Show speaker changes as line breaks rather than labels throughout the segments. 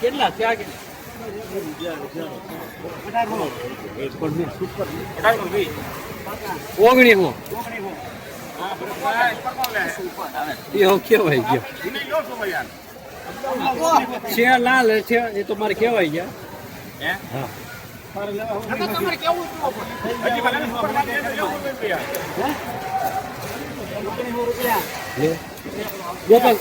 કેટલા ત્યાં ઓગણી હું. કેવાય ગયો. છે લાલ છે એ તો મારે કેવાય ગયા. હા. ગોપાલ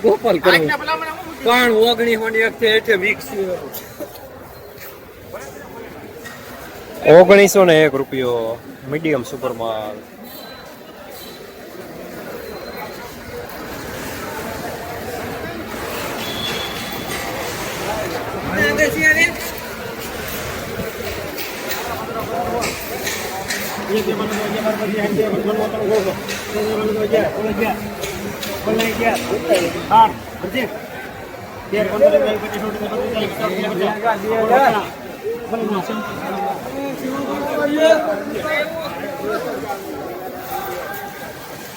ગોપાલ કરો પણ ઓગણી હોની એક છે એટલે મિક્સ
ઓગણીસો ને એક રૂપિયો મીડિયમ સુપર માલ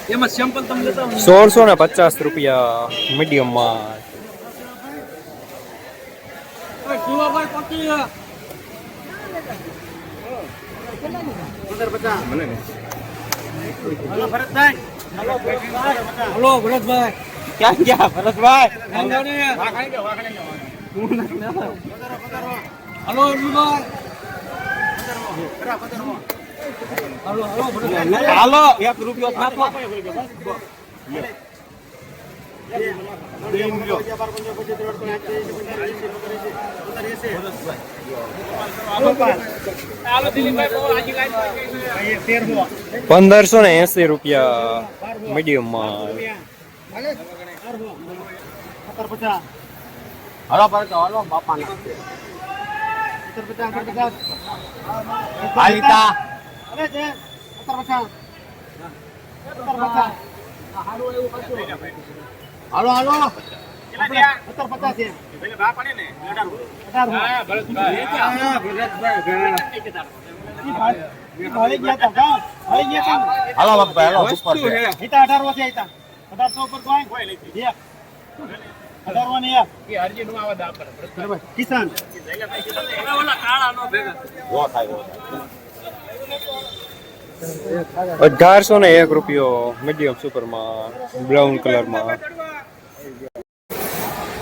એમાં સેમ્પલ તમે લેતા આવો ને.
સોળસો ને પચાસ રૂપિયા મીડિયમ
હલો ભરતભાઈ.
ક્યાં ગયા Bharatbhai.
Hello Arjunbhai hello hello
એક રૂપિયો પંદરસો ને એસી રૂપિયા મીડિયમમાં
હલો ભરત હલો બાપા
હાલિતા
હાલો હાલો.
હાલો બાપા હાલો ઉપર છે.
કિસાન.
અઢારસો ને એક રૂપિયો મીડિયમ સુપરમાં બ્રાઉન કલરમાં.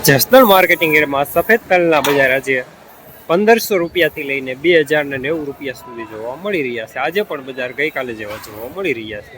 જસદણ માર્કેટિંગ એરમાં સફેદ તલના બજાર આજે પંદરસો રૂપિયાથી લઈને બે હજાર ને નેવું રૂપિયા સુધી જોવા મળી રહ્યા છે. આજે પણ બજાર ગઈકાલે જેવા જોવા મળી રહ્યા છે.